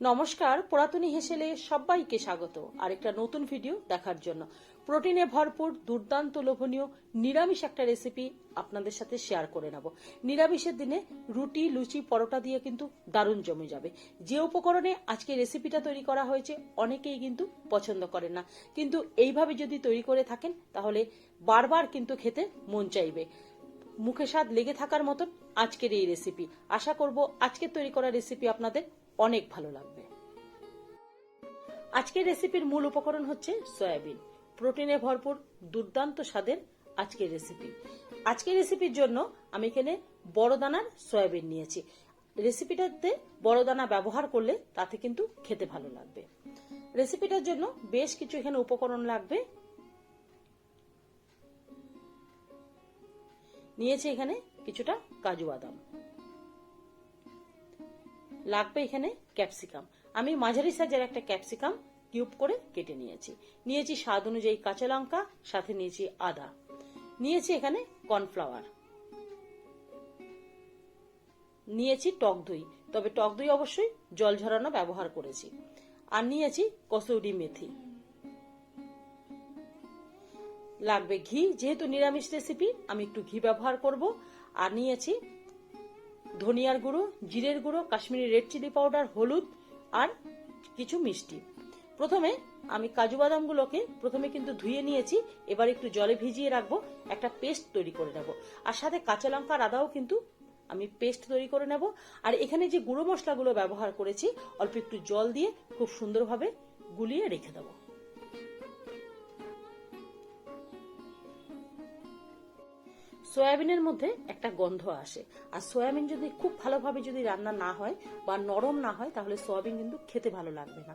নমস্কার, পুরাতনী হেসেলে সবাইকে স্বাগত। আরেকটা নতুন ভিডিও দেখার জন্য। প্রোটিনে ভরপুর, দুর্দান্ত লোভনীয়, নিরামিষ একটা রেসিপি আপনাদের সাথে শেয়ার করে নেব। নিরামিষের দিনে রুটি, লুচি, পরোটা দিয়ে কিন্তু দারুণ জমে যাবে। যে উপকরণে আজকে রেসিপিটা তৈরি করা হয়েছে, অনেকেই কিন্তু পছন্দ করেন না। কিন্তু এইভাবে যদি তৈরি করে থাকেন, তাহলে বারবার কিন্তু খেতে মন চাইবে। মুখে স্বাদ লেগে থাকার মতন আজকের এই রেসিপি আশা করব আজকের তৈরি করা রেসিপি আপনাদের অনেক ভালো লাগবে। আজকের রেসিপির মূল উপকরণ হচ্ছে সয়াবিন। প্রোটিনে ভরপুর দুর্দান্ত স্বাদের আজকের রেসিপি। আজকের রেসিপির জন্য আমি এখানে বড় দানার সয়াবিন নিয়েছি। রেসিপিটাতে বড় দানা ব্যবহার করলে তাতে কিন্তু খেতে ভালো লাগবে। রেসিপিটার জন্য বেশ কিছু এখানে উপকরণ লাগবে। নিয়েছি এখানে কিছুটা কাজু বাদাম। লাগবে এখানে ক্যাপসিকাম। আমি মাঝারি সাইজের একটা ক্যাপসিকাম কিউব করে কেটে নিয়েছি। নিয়েছি স্বাদ অনুযায়ী কাঁচা লঙ্কা, সাথে নিয়েছি আদা। নিয়েছি এখানে কর্নফ্লাওয়ার। নিয়েছি টক দই, তবে টক দই অবশ্যই জল ঝরানো ব্যবহার করেছি। আর নিয়েছি কসৌরি মেথি। লাগবে ঘি, যেহেতু নিরামিষ রেসিপি আমি একটু ঘি ব্যবহার করব। আর নিয়েছি ধনিয়ার গুঁড়ো, জিরের গুঁড়ো, কাশ্মীরি রেড চিলি পাউডার, হলুদ আর কিছু মিষ্টি। প্রথমে আমি কাজু বাদামগুলোকে প্রথমে কিন্তু ধুয়ে নিয়েছি, এবার একটু জলে ভিজিয়ে রাখব, একটা পেস্ট তৈরি করে নেব। আর সাথে কাঁচা লঙ্কা আদাও কিন্তু আমি পেস্ট তৈরি করে নেব। আর এখানে যে গুঁড়ো মশলাগুলো ব্যবহার করেছি, অল্প একটু জল দিয়ে খুব সুন্দরভাবে গুলিয়ে রেখে দেবো। সয়াবিনের মধ্যে একটা গন্ধ আসে। আর সয়াবিন যদি খুব ভালোভাবে যদি রান্না না হয় বা নরম না হয়, তাহলে সয়াবিন কিন্তু খেতে ভালো লাগবে না।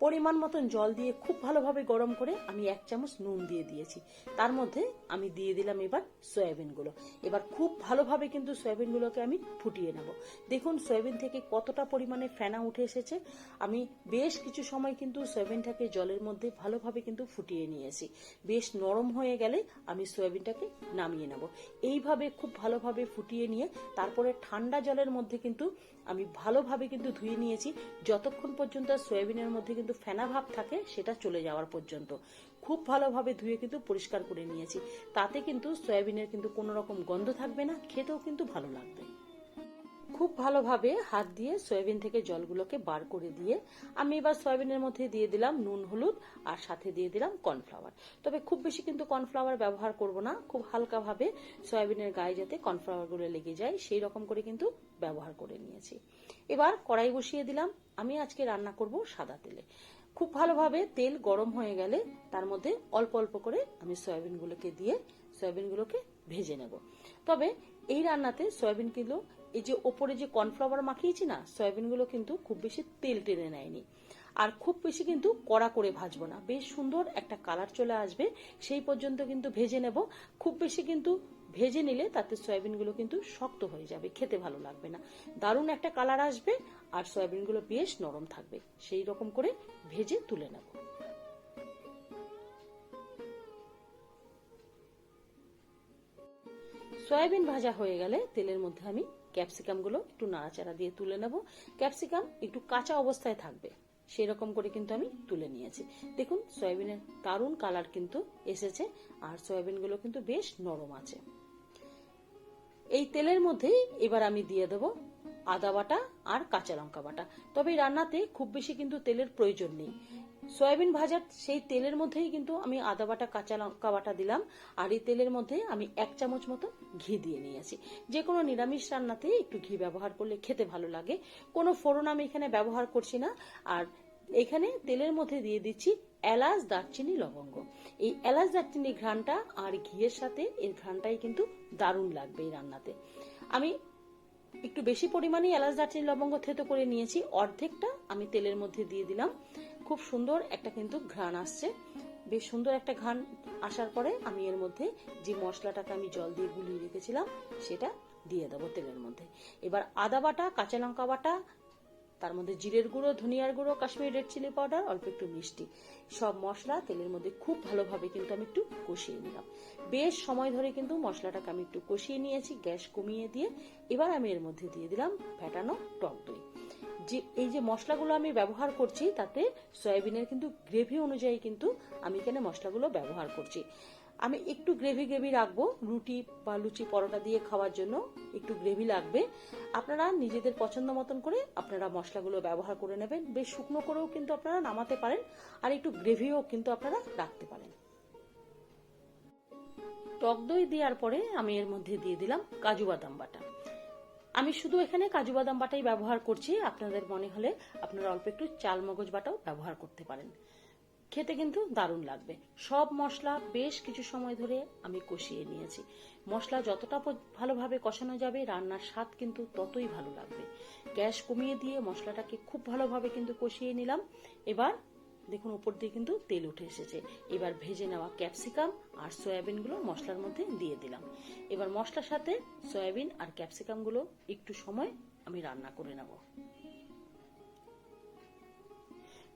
পরিমাণ মতন জল দিয়ে খুব ভালোভাবে গরম করে আমি এক চামচ নুন দিয়ে দিয়েছি। তার মধ্যে আমি দিয়ে দিলাম এবার সয়াবিনগুলো। এবার খুব ভালোভাবে কিন্তু সয়াবিনগুলোকে আমি ফুটিয়ে নেব। দেখুন, সয়াবিন থেকে কতটা পরিমাণে ফেনা উঠে এসেছে। আমি বেশ কিছু সময় কিন্তু সয়াবিনটাকে জলের মধ্যে ভালোভাবে কিন্তু ফুটিয়ে নিয়েছি। বেশ নরম হয়ে গেলে আমি সয়াবিনটাকে নামিয়ে নেব। এইভাবে খুব ভালোভাবে ফুটিয়ে নিয়ে তারপরে ঠান্ডা জলের মধ্যে কিন্তু আমি ভালোভাবে কিন্তু ধুয়ে নিয়েছি। যতক্ষণ পর্যন্ত সয়াবিনের মধ্যে কিন্তু ফেনা ভাব থাকে, সেটা চলে যাওয়ার পর্যন্ত। খুব ভালোভাবে ধুয়ে কিন্তু পরিষ্কার করে নিয়েছি। তাতে কিন্তু সয়াবিনের কিন্তু কোনো রকম গন্ধ থাকবে না, খেতেও কিন্তু ভালো লাগবে। খুব ভালোভাবে হাত দিয়ে সয়াবিন থেকে জলগুলোকে বার করে দিয়ে আমি এবার সয়াবিনের মধ্যে দিয়ে দিলাম নুন, হলুদ আর সাথে দিয়ে দিলাম কর্নফ্লাওয়ার। তবে খুব বেশি কিন্তু কর্নফ্লাওয়ার ব্যবহার করব না, খুব হালকাভাবে সয়াবিনের গায়ে যাতে কর্নফ্লাওয়ারগুলো লেগে যায়, সেই রকম করে কিন্তু ব্যবহার করে নিয়েছি। এবার কড়াই বসিয়ে দিলাম, আমি আজকে রান্না করব সাদা তেলে। খুব ভালোভাবে তেল গরম হয়ে গেলে তার মধ্যে অল্প অল্প করে আমি সয়াবিনগুলোকে দিয়ে সয়াবিনগুলোকে ভেজে নেব। তবে এই রান্নাতে সয়াবিন কিলো এই যে ওপরে যে কর্নফ্লাওয়ার মাখিয়েছি না, সয়াবিনগুলো কিন্তু খুব বেশি তেল টেনে নেয়নি। আর খুব বেশি কিন্তু কড়া করে ভাজবো না। বেশ সুন্দর একটা কালার চলে আসবে, সেই পর্যন্ত কিন্তু ভেজে নেব। খুব বেশি কিন্তু ভেজে নিলে তাতে সয়াবিনগুলো কিন্তু শক্ত হয়ে যাবে, খেতে ভালো লাগবে না। দারুণ একটা কালার আসবে আর সয়াবিনগুলো বেশ নরম থাকবে। সেই রকম করে ভেজে তুলে নেব। সয়াবিন ভাজা হয়ে গেলে তেলের মধ্যে আমি ক্যাপসিকামগুলো একটু নাড়াচাড়া দিয়ে তুলে নেব। ক্যাপসিকাম একটু কাঁচা অবস্থায় থাকবে সেই রকম করে কিন্তু আমি তুলে নিয়েছি। দেখুন, সয়াবিনের দারুণ কালার কিন্তু এসেছে আর সয়াবিনগুলো কিন্তু বেশ নরম আছে। এই তেলের মধ্যে এবার আমি দিয়ে দেব আদা বাটা আর কাঁচা লঙ্কা বাটা। তবে রান্নাতে খুব বেশি কিন্তু তেলের প্রয়োজন নেই। সয়াবিন ভাজার সেই তেলের মধ্যেই কিন্তু আমি আদা বাটা, কাঁচা লঙ্কা বাটা দিলাম। আর এই তেলের মধ্যে আমি এক চামচ মতো ঘি দিয়ে নিয়েছি। যে কোনো নিরামিষ রান্নাতে একটু ঘি ব্যবহার করলে খেতে ভালো লাগে। কোনো ফোড়ন আমি এখানে ব্যবহার করছি না। আর এখানে তেলের মধ্যে দিয়ে দিচ্ছি এলাচ, দারচিনি, লবঙ্গ। এই এলাচ, দারচিনি ঘ্রানটা আর ঘিয়ের সাথে এর ঘ্রানটাই কিন্তু দারুণ লাগবে এই রান্নাতে। আমি একটু বেশি পরিমাণে এলাচ দারচিনি লবঙ্গ থেতো করে নিয়েছি। অর্ধেকটা আমি তেলের মধ্যে দিয়ে দিলাম। খুব সুন্দর একটা কিন্তু ঘ্রাণ আসছে। বেশ সুন্দর একটা ঘ্রাণ আসার পরে আমি এর মধ্যে যে মশলাটাকে আমি জল দিয়ে গুলিয়ে রেখেছিলাম, সেটা দিয়ে দেবো তেলের মধ্যে। এবার আদা বাটা, কাঁচা লঙ্কা বাটা তার মধ্যে জিরের গুঁড়ো, ধনিয়ার গুঁড়ো, কাশ্মীরি রেড চিলি পাউডার অল্প একটু মিষ্টি। সব মশলা তেলের মধ্যে খুব ভালোভাবে কিন্তু আমি একটু কষিয়ে নিলাম। বেশ সময় ধরে কিন্তু মশলাটাকে আমি একটু কষিয়ে নিয়েছি, গ্যাস কমিয়ে দিয়ে। এবার আমি এর মধ্যে দিয়ে দিলাম ফ্যাটানো টক দই। যে, এই যে মশলাগুলো আমি ব্যবহার করছি, তাতে সয়াবিনের কিন্তু গ্রেভি অনুযায়ী কিন্তু আমি এখানে মশলাগুলো ব্যবহার করছি। আমি একটু গ্রেভি গ্রেভি রাখব। রুটি বা লুচি, পরোটা দিয়ে খাওয়ার জন্য একটু গ্রেভি লাগবে। আপনারা নিজেদের পছন্দ মতন করে আপনারা মশলাগুলো ব্যবহার করে নেবেন। বেশ শুকনো করেও কিন্তু আপনারা নামাতে পারেন আর একটু গ্রেভিও কিন্তু আপনারা রাখতে পারেন। টক দই দেওয়ার পরে আমি এর মধ্যে দিয়ে দিলাম কাজু বাদাম বাটা। আমি শুধু এখানে কাজু বাদাম বাটাই ব্যবহার করছি। আপনাদের মনে হলে আপনারা অল্প একটু চাল মগজ বাটাও ব্যবহার করতে পারেন। খেতে কিন্তু দারুণ লাগবে। সব মশলা বেশ কিছু সময় ধরে আমি কষিয়ে নিয়েছি। মশলা যতটা ভালোভাবে কষানো যাবে, রান্নার স্বাদ কিন্তু ততই ভালো লাগবে। গ্যাস কমিয়ে দিয়ে মশলাটাকে খুব ভালোভাবে কিন্তু কষিয়ে নিলাম। এবার দেখুন, উপর দিয়ে কিন্তু তেল উঠে এসেছে। এবার ভেজে নেওয়া ক্যাপসিকাম আর সয়াবিনগুলো মশলার মধ্যে দিয়ে দিলাম। এবার মশলার সাথে সয়াবিন আর ক্যাপসিকামগুলো একটু সময় আমি রান্না করে নেব।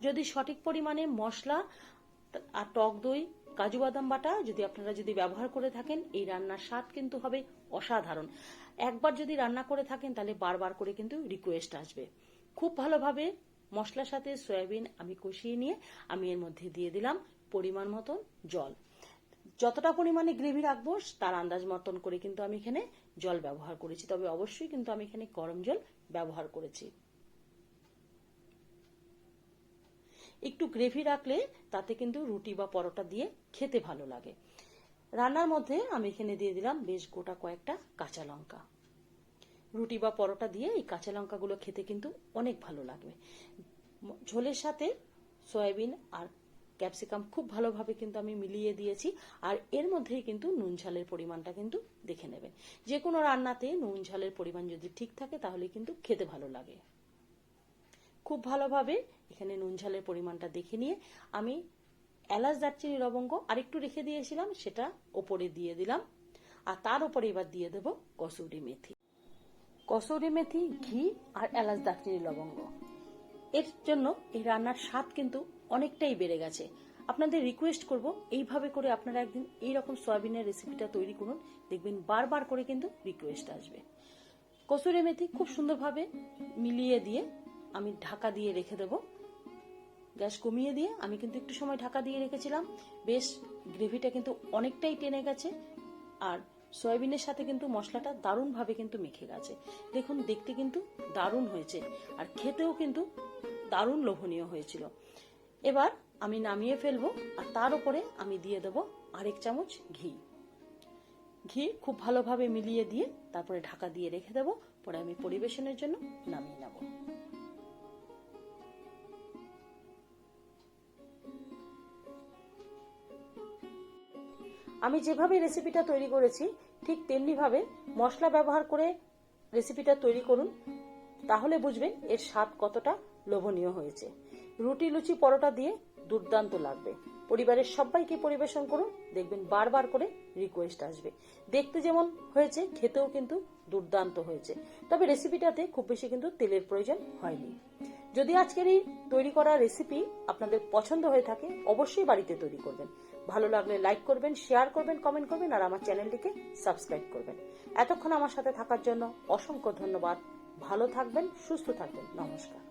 যদি সঠিক পরিমাণে মশলা আর টক দই, কাজু বাদাম বাটা যদি আপনারা যদি ব্যবহার করে থাকেন, এই রান্নার স্বাদ কিন্তু হবে অসাধারণ। একবার যদি রান্না করে থাকেন, তাহলে বারবার করে কিন্তু রিকোয়েস্ট আসবে। খুব ভালোভাবে মশলার সাথে সয়াবিন আমি কষিয়ে নিয়ে আমি এর মধ্যে দিয়ে দিলাম পরিমাণ মতন জল। যতটা পরিমাণে গ্রেভি রাখব, তার আন্দাজ মতন করে কিন্তু আমি এখানে জল ব্যবহার করেছি। তবে অবশ্যই কিন্তু আমি এখানে গরম জল ব্যবহার করেছি। একটু গ্রেভি রাখলে তাতে কিন্তু রুটি বা পরোটা দিয়ে খেতে ভালো লাগে। রান্নার মধ্যে আমি এখানে দিয়ে দিলাম বেশ গোটা কয়েকটা কাঁচা লঙ্কা। রুটি বা পরোটা দিয়ে এই কাঁচা লঙ্কাগুলো খেতে কিন্তু অনেক ভালো লাগবে। ঝোলের সাথে সয়াবিন আর ক্যাপসিকাম খুব ভালোভাবে কিন্তু আমি মিলিয়ে দিয়েছি আর এর মধ্যেই কিন্তু নুন ঝালের পরিমাণটা কিন্তু দেখে নেবেন। যে কোনো রান্নাতে নুন ঝালের পরিমাণ যদি ঠিক থাকে তাহলে কিন্তু খেতে ভালো লাগে। খুব ভালোভাবে এখানে নুন ঝালের পরিমাণটা দেখে নিয়ে আমি এলাচ, দারচিনি, লবঙ্গ আরেকটু রেখে দিয়েছিলাম, সেটা ওপরে দিয়ে দিলাম। আর তার উপরে এবার দিয়ে দেব কসুরি মেথি। কসুরি মেথি, ঘি আর এলাচ, দারচিনি, লবঙ্গ। এর জন্য এই রান্নার স্বাদ কিন্তু অনেকটাই বেড়ে গেছে। আপনাদের রিকোয়েস্ট করব এইভাবে করে আপনারা একদিন এই রকম সয়াবিনের রেসিপিটা তৈরি করুন, দেখবেন বারবার করে কিন্তু রিকোয়েস্ট আসবে। কসুরি মেথি খুব সুন্দরভাবে মিলিয়ে দিয়ে আমি ঢাকা দিয়ে রেখে দেবো। গ্যাস কমিয়ে দিয়ে আমি কিন্তু একটু সময় ঢাকা দিয়ে রেখেছিলাম। বেশ, গ্রেভিটা কিন্তু অনেকটাই টেনে গেছে। আর সয়াবিনের সাথে কিন্তু মশলাটা দারুণভাবে কিন্তু মেখে গেছে। দেখুন, দেখতে কিন্তু দারুণ হয়েছে। আর খেতেও কিন্তু দারুণ লোভনীয় হয়েছিল। এবার আমি নামিয়ে ফেলব আর তার উপরে আমি দিয়ে দেব আরেক চামচ ঘি। ঘি খুব ভালোভাবে মিলিয়ে দিয়ে তারপরে ঢাকা দিয়ে রেখে দেবো। পরে আমি পরিবেশনের জন্য নামিয়ে নেব। আমি যেভাবে রেসিপিটা তৈরি করেছি, ঠিক তেমনিভাবে মশলা ব্যবহার করে রেসিপিটা তৈরি করুন, তাহলে বুঝবেন এর স্বাদ কতটা লোভনীয় হয়েছে। রুটি, লুচি, পরোটা দিয়ে দুর্দান্ত লাগবে। পরিবারের সবাইকে পরিবেশন করুন, দেখবেন বারবার করে রিকোয়েস্ট আসবে। দেখতে যেমন হয়েছে, খেতেও কিন্তু দুর্দান্ত হয়েছে। তবে রেসিপিটাতে খুব বেশি কিন্তু তেলের প্রয়োজন হয়নি। যদি আজকের এই তৈরি করা রেসিপি আপনাদের পছন্দ হয়ে থাকে, অবশ্যই বাড়িতে তৈরি করবেন। ভালো লাগলে লাইক করবেন শেয়ার করবেন কমেন্ট করবেন, আর আমার চ্যানেলটিকে সাবস্ক্রাইব করবেন। এতক্ষণ আমার সাথে থাকার জন্য অসংখ্য ধন্যবাদ। ভালো থাকবেন, সুস্থ থাকবেন। নমস্কার।